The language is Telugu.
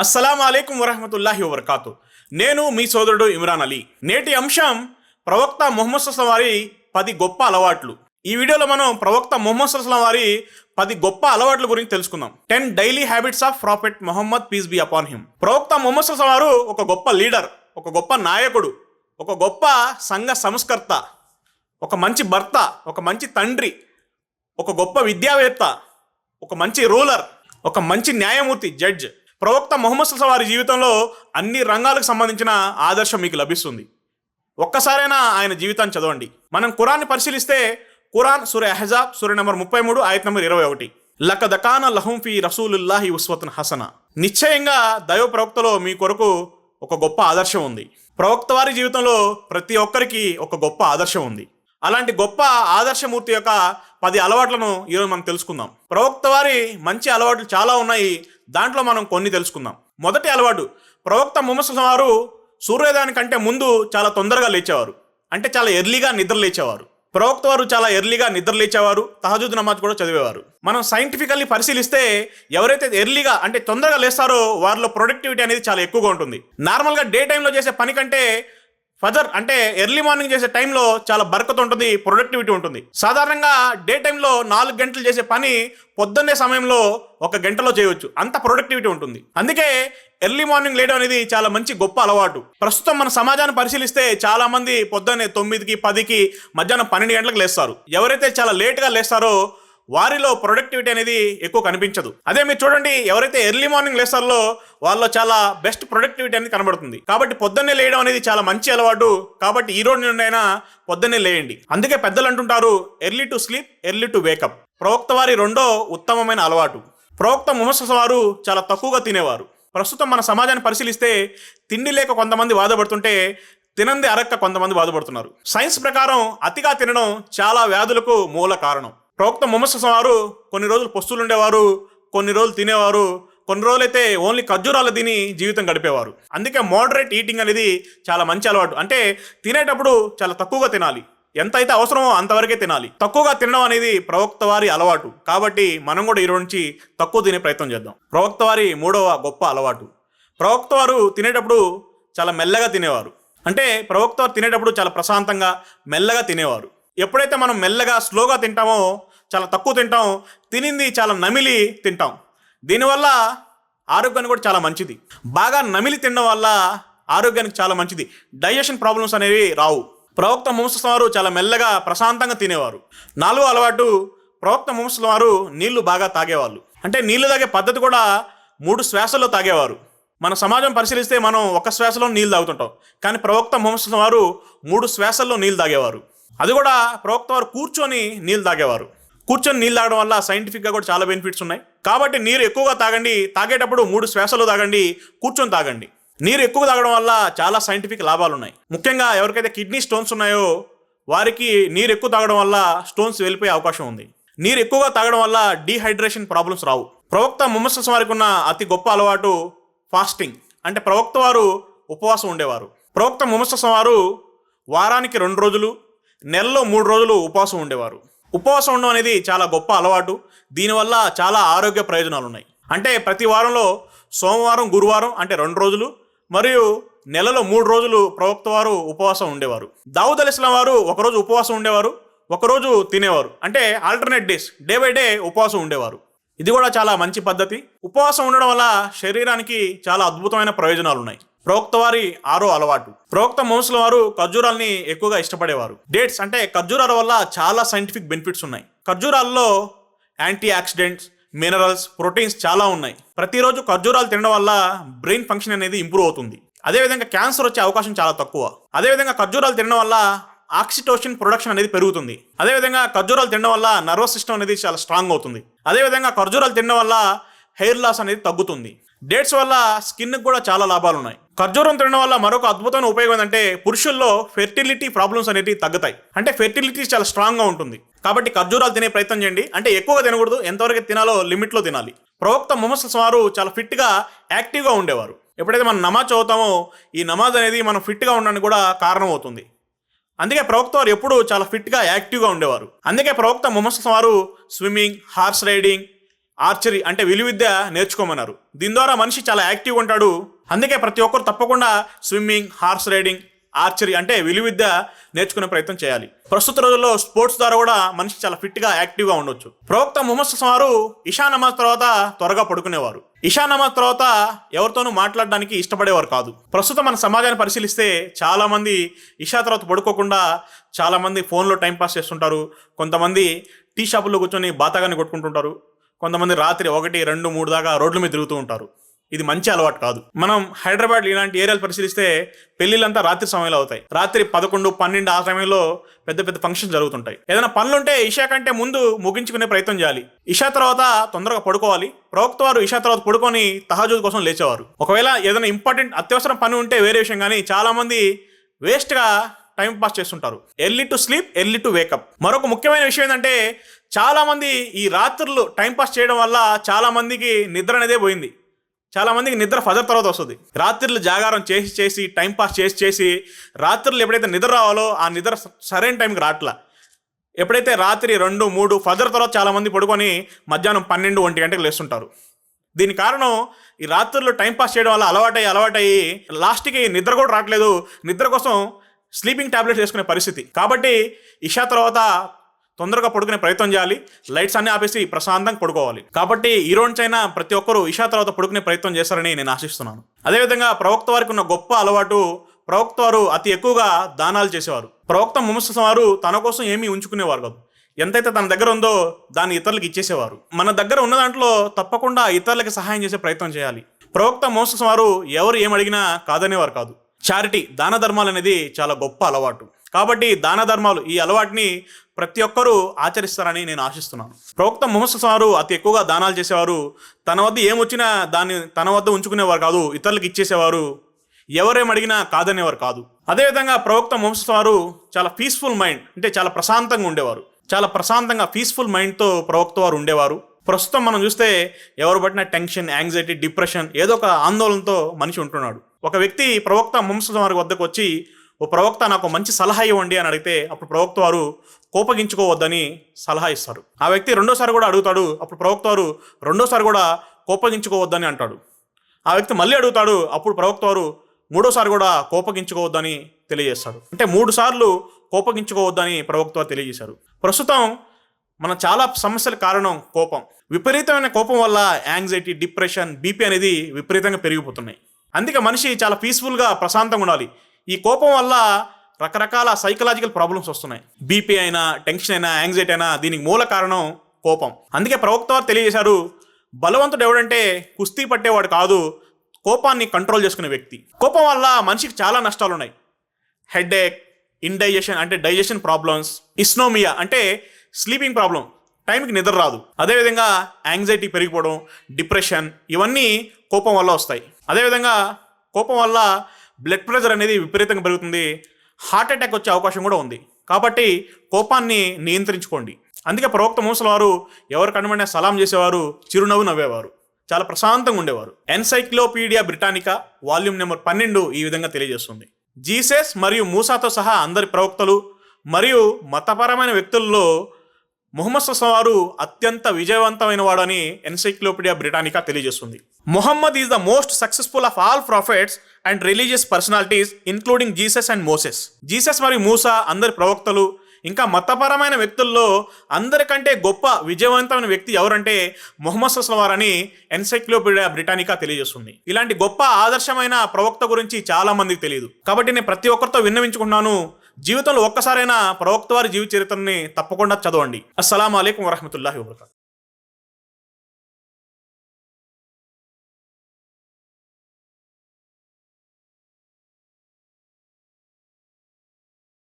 అస్సలం అయికం వరహమతుల్లాహి వబర్కాతు. నేను మీ సోదరుడు ఇమ్రాన్ అలీ. నేటి అంశం ప్రవక్త మొహమ్మద్ సుస్లం వారి పది గొప్ప అలవాట్లు. ఈ వీడియోలో మనం ప్రవక్త మొహమ్మద్ సుస్లం వారి పది గొప్ప అలవాట్ల గురించి తెలుసుకుందాం. Ten daily habits of prophet Muhammad peace be upon him. ప్రవక్త మొహమ్మద్ సుస్లం వారు ఒక గొప్ప లీడర్ ఒక గొప్ప నాయకుడు ఒక గొప్ప సంఘ సంస్కర్త ఒక మంచి భర్త ఒక మంచి తండ్రి ఒక గొప్ప విద్యావేత్త ఒక మంచి రూలర్ ఒక మంచి న్యాయమూర్తి జడ్జ్. ప్రవక్త మొహమ్మద్ వారి జీవితంలో అన్ని రంగాలకు సంబంధించిన ఆదర్శం మీకు లభిస్తుంది. ఒక్కసారైనా ఆయన జీవితాన్ని చదవండి. మనం కురాన్ని పరిశీలిస్తే ఖురాన్ సూర్య అహజాబ్ సూర్య నెంబర్ ముప్పై మూడు ఆయత్ నెంబర్ ఇరవై ఒకటి. లకదకాన లహుం ఫీ రసూలుల్లాహి ఉస్వతున్ హసన. నిశ్చయంగా దైవ ప్రవక్తలో మీ కొరకు ఒక గొప్ప ఆదర్శం ఉంది. ప్రవక్త వారి జీవితంలో ప్రతి ఒక్కరికి ఒక గొప్ప ఆదర్శం ఉంది. అలాంటి గొప్ప ఆదర్శమూర్తి యొక్క పది అలవాట్లను ఈరోజు మనం తెలుసుకుందాం. ప్రవక్త వారి మంచి అలవాట్లు చాలా ఉన్నాయి. దాంట్లో మనం కొన్ని తెలుసుకుందాం. మొదటి అలవాటు ప్రవక్త ముహమ్మద్ వారు సూర్యోదయాని కంటే ముందు చాలా తొందరగా లేచేవారు. అంటే చాలా ఎర్లీగా నిద్ర లేచేవారు. ప్రవక్త వారు చాలా ఎర్లీగా నిద్ర లేచేవారు. తహజుద్ నమాజ్ కూడా చదివేవారు. మనం సైంటిఫికల్లీ పరిశీలిస్తే ఎవరైతే ఎర్లీగా అంటే తొందరగా లేస్తారో వారిలో ప్రొడక్టివిటీ అనేది చాలా ఎక్కువగా ఉంటుంది. నార్మల్గా డే టైంలో చేసే పని కంటే ఫజర్ అంటే ఎర్లీ మార్నింగ్ చేసే టైంలో చాలా బరకత ఉంటుంది ప్రొడక్టివిటీ ఉంటుంది. సాధారణంగా డే టైంలో నాలుగు గంటలు చేసే పని పొద్దున్నే సమయంలో ఒక గంటలో చేయవచ్చు అంత ప్రొడక్టివిటీ ఉంటుంది. అందుకే ఎర్లీ మార్నింగ్ లేయడం అనేది చాలా మంచి గొప్ప అలవాటు. ప్రస్తుతం మన సమాజాన్ని పరిశీలిస్తే చాలా మంది పొద్దున్నే తొమ్మిదికి పదికి మధ్యాహ్నం పన్నెండు గంటలకు లేస్తారు. ఎవరైతే చాలా లేట్గా లేస్తారో వారిలో ప్రొడక్టివిటీ అనేది ఎక్కువ కనిపించదు. అదే మీరు చూడండి ఎవరైతే ఎర్లీ మార్నింగ్ లేస్తారో వాళ్ళలో చాలా బెస్ట్ ప్రొడక్టివిటీ అనేది కనబడుతుంది. కాబట్టి పొద్దున్నే లేయడం అనేది చాలా మంచి అలవాటు. కాబట్టి ఈ రోజు నుండైనా పొద్దున్నే లేయండి. అందుకే పెద్దలు అంటుంటారు early to sleep early to wake up ప్రవక్త వారి రెండో ఉత్తమమైన అలవాటు. ప్రవక్త ముహమ్మద్ వారు చాలా తక్కువగా తినేవారు. ప్రస్తుతం మన సమాజాన్ని పరిశీలిస్తే తిండి లేక కొంతమంది బాధపడుతుంటే తినంది అరక్క కొంతమంది బాధపడుతున్నారు. సైన్స్ ప్రకారం అతిగా తినడం చాలా వ్యాధులకు మూల కారణం. ప్రవక్త ముహమ్మద్ వారు కొన్ని రోజులు పొస్తులు ఉండేవారు కొన్ని రోజులు తినేవారు కొన్ని రోజులైతే ఓన్లీ ఖర్జూరాలు తిని జీవితం గడిపేవారు. అందుకే మోడరేట్ ఈటింగ్ అనేది చాలా మంచి అలవాటు. అంటే తినేటప్పుడు చాలా తక్కువగా తినాలి. ఎంత అయితే అవసరమో అంతవరకే తినాలి. తక్కువగా తినడం అనేది ప్రవక్త వారి అలవాటు. కాబట్టి మనం కూడా ఈ రోజు నుంచి తక్కువ తినే ప్రయత్నం చేద్దాం. ప్రవక్త వారి మూడవ గొప్ప అలవాటు. ప్రవక్త వారు తినేటప్పుడు చాలా మెల్లగా తినేవారు. అంటే ప్రవక్త వారు తినేటప్పుడు చాలా ప్రశాంతంగా మెల్లగా తినేవారు. ఎప్పుడైతే మనం మెల్లగా స్లోగా తింటామో చాలా తక్కువ తింటాం తినింది చాలా నమిలి తింటాం. దీనివల్ల ఆరోగ్యానికి కూడా చాలా మంచిది. బాగా నమిలి తినడం వల్ల ఆరోగ్యానికి చాలా మంచిది. డైజెషన్ ప్రాబ్లమ్స్ అనేవి రావు. ప్రవక్త ముహమ్మద్ వారు చాలా మెల్లగా ప్రశాంతంగా తినేవారు. నాలుగో అలవాటు ప్రవక్త ముంసల వారు నీళ్ళు బాగా తాగేవాళ్ళు. అంటే నీళ్ళు తాగే పద్ధతి కూడా మూడు శ్వాసల్లో తాగేవారు. మన సమాజం పరిశీలిస్తే మనం ఒక శ్వాసలో నీళ్ళు తాగుతుంటాం. కానీ ప్రవక్త ముంసల వారు మూడు శ్వాసల్లో నీళ్ళు తాగేవారు. అది కూడా ప్రవక్త వారు కూర్చొని నీళ్ళు తాగేవారు. కూర్చొని నీళ్ళు తాగడం వల్ల సైంటిఫిక్గా కూడా చాలా బెనిఫిట్స్ ఉన్నాయి. కాబట్టి నీరు ఎక్కువగా తాగండి తాగేటప్పుడు మూడు శ్వాసలు తాగండి కూర్చొని తాగండి. నీరు ఎక్కువ తాగడం వల్ల చాలా సైంటిఫిక్ లాభాలు ఉన్నాయి. ముఖ్యంగా ఎవరికైతే కిడ్నీ స్టోన్స్ ఉన్నాయో వారికి నీరు ఎక్కువ తాగడం వల్ల స్టోన్స్ వెళ్ళిపోయే అవకాశం ఉంది. నీరు ఎక్కువగా తాగడం వల్ల డీహైడ్రేషన్ ప్రాబ్లమ్స్ రావు. ప్రవక్త ముహమ్మద్ వారికి ఉన్న అతి గొప్ప అలవాటు ఫాస్టింగ్ అంటే ప్రవక్త వారు ఉపవాసం ఉండేవారు. ప్రవక్త ముహమ్మద్ వారు వారానికి రెండు రోజులు నెలలో మూడు రోజులు ఉపవాసం ఉండేవారు. ఉపవాసం ఉండడం అనేది చాలా గొప్ప అలవాటు. దీనివల్ల చాలా ఆరోగ్య ప్రయోజనాలు ఉన్నాయి అంటే ప్రతి వారంలో సోమవారం గురువారం అంటే రెండు రోజులు మరియు నెలలో మూడు రోజులు ప్రవక్త వారు ఉపవాసం ఉండేవారు. దావుద్ అలీ వారు ఒకరోజు ఉపవాసం ఉండేవారు ఒకరోజు తినేవారు. అంటే alternate days day by day ఉపవాసం ఉండేవారు. ఇది కూడా చాలా మంచి పద్ధతి. ఉపవాసం ఉండడం వల్ల శరీరానికి చాలా అద్భుతమైన ప్రయోజనాలు ఉన్నాయి ప్రవక్త వారి ఆరో అలవాటు. ప్రవక్త మోసుల వారు ఖర్జూరాల్ని ఎక్కువగా ఇష్టపడేవారు. డేట్స్ అంటే ఖర్జూరాల వల్ల చాలా సైంటిఫిక్ బెనిఫిట్స్ ఉన్నాయి. ఖర్జూరాల్లో యాంటీ ఆక్సిడెంట్స్ మినరల్స్ ప్రోటీన్స్ చాలా ఉన్నాయి. ప్రతిరోజు ఖర్జూరాలు తినడం వల్ల బ్రెయిన్ ఫంక్షన్ అనేది ఇంప్రూవ్ అవుతుంది. అదేవిధంగా క్యాన్సర్ వచ్చే అవకాశం చాలా తక్కువ. అదేవిధంగా ఖర్జూరాలు తినడం వల్ల ఆక్సిటోషన్ ప్రొడక్షన్ అనేది పెరుగుతుంది. అదేవిధంగా ఖర్జూరాలు తినడం వల్ల నర్వస్ సిస్టమ్ అనేది చాలా స్ట్రాంగ్ అవుతుంది. అదేవిధంగా ఖర్జూరాలు తినడం వల్ల హెయిర్ లాస్ అనేది తగ్గుతుంది. డేట్స్ వల్ల స్కిన్కి కూడా చాలా లాభాలు ఉన్నాయి ఖర్జూరం తినడం వల్ల మరొక అద్భుతమైన ఉపయోగం ఏంటంటే పురుషుల్లో ఫెర్టిలిటీ ప్రాబ్లమ్స్ అనేవి తగ్గుతాయి. అంటే ఫెర్టిలిటీ చాలా స్ట్రాంగ్గా ఉంటుంది. కాబట్టి ఖర్జూరాలు తినే ప్రయత్నం చేయండి. అంటే ఎక్కువగా తినకూడదు. ఎంతవరకు తినాలో లిమిట్లో తినాలి. ప్రవక్త ముహమ్మద్ వారు చాలా ఫిట్గా యాక్టివ్గా ఉండేవారు. ఎప్పుడైతే మనం నమాజ్ చదువుతామో ఈ నమాజ్ అనేది మనం ఫిట్గా ఉండడానికి కూడా కారణం అవుతుంది అందుకే ప్రవక్త వారు ఎప్పుడూ చాలా ఫిట్గా యాక్టివ్గా ఉండేవారు. అందుకే ప్రవక్త ముహమ్మద్ వారు స్విమ్మింగ్ హార్స్ రైడింగ్ ఆర్చరీ అంటే విలువిద్య నేర్చుకోమన్నారు. దీని ద్వారా మనిషి చాలా యాక్టివ్గా ఉంటాడు. అందుకే ప్రతి ఒక్కరు తప్పకుండా స్విమ్మింగ్ హార్స్ రైడింగ్ ఆర్చరీ అంటే విలువిద్య నేర్చుకునే ప్రయత్నం చేయాలి. ప్రస్తుత రోజుల్లో స్పోర్ట్స్ ద్వారా కూడా మనిషి చాలా ఫిట్గా యాక్టివ్గా ఉండొచ్చు. ప్రవక్త ముహమ్మద్ వారు ఇషా నమాజ్ తర్వాత త్వరగా పడుకునేవారు. ఇషా నమాజ్ తర్వాత ఎవరితోనూ మాట్లాడడానికి ఇష్టపడేవారు కాదు. ప్రస్తుతం మన సమాజాన్ని పరిశీలిస్తే చాలామంది ఇషా తర్వాత పడుకోకుండా చాలామంది ఫోన్లో టైంపాస్ చేస్తుంటారు. కొంతమంది టీ షాపుల్లో కూర్చొని బాతాగాన్ని కొట్టుకుంటుంటారు. కొంతమంది రాత్రి ఒకటి రెండు మూడు దాకా రోడ్ల మీద తిరుగుతూ ఉంటారు. ఇది మంచి అలవాటు కాదు. మనం హైదరాబాద్ ఇలాంటి ఏరియాలు పరిశీలిస్తే పెళ్ళిళ్ళంతా రాత్రి సమయంలో అవుతాయి. రాత్రి పదకొండు పన్నెండు ఆ సమయంలో పెద్ద పెద్ద ఫంక్షన్ జరుగుతుంటాయి. ఏదైనా పనులుంటే ఇషా కంటే ముందు ముగించుకునే ప్రయత్నం చేయాలి. ఇషా తర్వాత తొందరగా పడుకోవాలి. ప్రవక్త వారు ఇషా తర్వాత పడుకొని తహజూద్ కోసం లేచేవారు. ఒకవేళ ఏదైనా ఇంపార్టెంట్ అత్యవసరం పని ఉంటే వేరే విషయం కానీ చాలా మంది వేస్ట్గా టైం పాస్ చేస్తుంటారు. Early to sleep early to wake up. మరొక ముఖ్యమైన విషయం ఏంటంటే చాలామంది ఈ రాత్రులు టైం పాస్ చేయడం వల్ల చాలామందికి నిద్ర అనేదే పోయింది. చాలా మందికి నిద్ర ఫజర్ తర్వాత వస్తుంది. రాత్రులు జాగారం చేసి చేసి టైం పాస్ చేసి చేసి రాత్రులు ఎప్పుడైతే నిద్ర రావాలో ఆ నిద్ర సరైన టైంకి రావట్లా. ఎప్పుడైతే రాత్రి రెండు మూడు ఫజర్ తర్వాత చాలామంది పడుకొని మధ్యాహ్నం పన్నెండు ఒంటి గంటకు లేస్తుంటారు. దీని కారణం ఈ రాత్రుల్లో టైం పాస్ చేయడం వల్ల అలవాటయ్యి అలవాటయ్యి లాస్ట్కి నిద్ర కూడా రావట్లేదు. నిద్ర కోసం స్లీపింగ్ టాబ్లెట్స్ వేసుకునే పరిస్థితి. కాబట్టి ఇషా తర్వాత తొందరగా పడుకునే ప్రయత్నం చేయాలి. లైట్స్ అన్ని ఆపేసి ప్రశాంతంగా పడుకోవాలి. కాబట్టి ఈ రోజునైనా ప్రతి ఒక్కరూ ఇషా తర్వాత పడుకునే ప్రయత్నం చేస్తారని నేను ఆశిస్తున్నాను. అదేవిధంగా ప్రవక్త వారికి ఉన్న గొప్ప అలవాటు ప్రవక్త వారు అతి ఎక్కువగా దానాలు చేసేవారు. ప్రవక్త ముహమ్మద్ వారు తన కోసం ఏమీ ఉంచుకునేవారు కాదు. ఎంతైతే తన దగ్గర ఉందో దాన్ని ఇతరులకు ఇచ్చేసేవారు. మన దగ్గర ఉన్న దాంట్లో తప్పకుండా ఇతరులకు సహాయం చేసే ప్రయత్నం చేయాలి. ప్రవక్త మోసస్ వారు ఎవరు ఏమడిగినా కాదనేవారు కాదు. చారిటీ దాన ధర్మాలు అనేది చాలా గొప్ప అలవాటు. కాబట్టి దాన ధర్మాలు ఈ అలవాటుని ప్రతి ఒక్కరూ ఆచరిస్తారని నేను ఆశిస్తున్నాను. ప్రవక్త ముహమ్మద్ వారు అతి ఎక్కువగా దానాలు చేసేవారు. తన వద్ద ఏమొచ్చినా దాన్ని తన వద్ద ఉంచుకునేవారు కాదు ఇతరులకు ఇచ్చేసేవారు. ఎవరేం అడిగినా కాదనేవారు కాదు. అదేవిధంగా ప్రవక్త ముహమ్మద్ వారు చాలా పీస్ఫుల్ మైండ్ అంటే చాలా ప్రశాంతంగా ఉండేవారు. చాలా ప్రశాంతంగా పీస్ఫుల్ మైండ్తో ప్రవక్త వారు ఉండేవారు. ప్రస్తుతం మనం చూస్తే ఎవరు పట్టిన టెన్షన్ యాంగ్జైటీ డిప్రెషన్ ఏదో ఒక ఆందోళనతో మనిషి ఉంటున్నాడు. ఒక వ్యక్తి ప్రవక్త ముహమ్మద్ వారి వద్దకు వచ్చి ఓ ప్రవక్త నాకు మంచి సలహా ఇవ్వండి అని అడిగితే అప్పుడు ప్రవక్త వారు కోపగించుకోవద్దని సలహా ఇస్తారు. ఆ వ్యక్తి రెండోసారి కూడా అడుగుతాడు అప్పుడు ప్రవక్త వారు రెండోసారి కూడా కోపగించుకోవద్దని అంటాడు. ఆ వ్యక్తి మళ్ళీ అడుగుతాడు అప్పుడు ప్రవక్త వారు మూడోసారి కూడా కోపగించుకోవద్దని తెలియజేస్తాడు. అంటే మూడు సార్లు కోపగించుకోవద్దని ప్రవక్త వారు తెలియజేశారు. ప్రస్తుతం మన చాలా సమస్యల కారణం కోపం. విపరీతమైన కోపం వల్ల యాంగ్జైటీ డిప్రెషన్ బీపీ అనేది విపరీతంగా పెరిగిపోతున్నాయి. అందుకే మనిషి చాలా పీస్ఫుల్గా ప్రశాంతంగా ఉండాలి. ఈ కోపం వల్ల రకరకాల సైకలాజికల్ ప్రాబ్లమ్స్ వస్తున్నాయి. బీపీ అయినా టెన్షన్ అయినా యాంగ్జైటీ అయినా దీనికి మూల కారణం కోపం. అందుకే ప్రవక్త వారు తెలియజేశారు బలవంతుడు ఎవడంటే కుస్తీ పట్టేవాడు కాదు కోపాన్ని కంట్రోల్ చేసుకునే వ్యక్తి. కోపం వల్ల మనిషికి చాలా నష్టాలు ఉన్నాయి హెడేక్ ఇండైజెషన్ అంటే డైజెషన్ ప్రాబ్లమ్స్ ఇస్నోమియా అంటే స్లీపింగ్ ప్రాబ్లం టైంకి నిద్ర రాదు. అదేవిధంగా యాంగ్జైటీ పెరిగిపోవడం డిప్రెషన్ ఇవన్నీ కోపం వల్ల వస్తాయి. అదేవిధంగా కోపం వల్ల బ్లడ్ ప్రెషర్ అనేది విపరీతంగా పెరుగుతుంది. హార్ట్ అటాక్ వచ్చే అవకాశం కూడా ఉంది. కాబట్టి కోపాన్ని నియంత్రించుకోండి. అందుకే ప్రవక్త మూసల వారు ఎవరు కనబడినా సలాం చేసేవారు చిరునవ్వు నవ్వేవారు. చాలా ప్రశాంతంగా ఉండేవారు. ఎన్సైక్లోపీడియా బ్రిటానికా వాల్యూమ్ నెంబర్ పన్నెండు ఈ విధంగా తెలియజేస్తుంది. జీసస్ మరియు మూసాతో సహా అందరి ప్రవక్తలు మరియు మతపరమైన వ్యక్తుల్లో ముహమ్మద్ సస్సం వారు అత్యంత విజయవంతమైన వాడని ఎన్సైక్లోపీడియా బ్రిటానికా తెలియజేస్తుంది. Muhammad is the most successful of all prophets and religious personalities including Jesus and Moses. Jesus మరియు మూసా అందరి ప్రవక్తలు ఇంకా మతపరమైన వ్యక్తుల్లో అందరికంటే గొప్ప విజయవంతమైన వ్యక్తి ఎవరంటే మొహమ్మద్ సస్లం వారని ఎన్సైక్లోపీడియా బ్రిటానికా తెలియజేస్తుంది. ఇలాంటి గొప్ప ఆదర్శమైన ప్రవక్త గురించి చాలా మందికి తెలియదు కాబట్టి నేను ప్రతి ఒక్కరితో విన్నవించుకున్నాను జీవితంలో ఒక్కసారైనా ప్రవక్త వారి జీవిత చరిత్రని తప్పకుండా చదవండి. అస్సలం అయికం వరహమతుల్లాహి వబర్కాతు.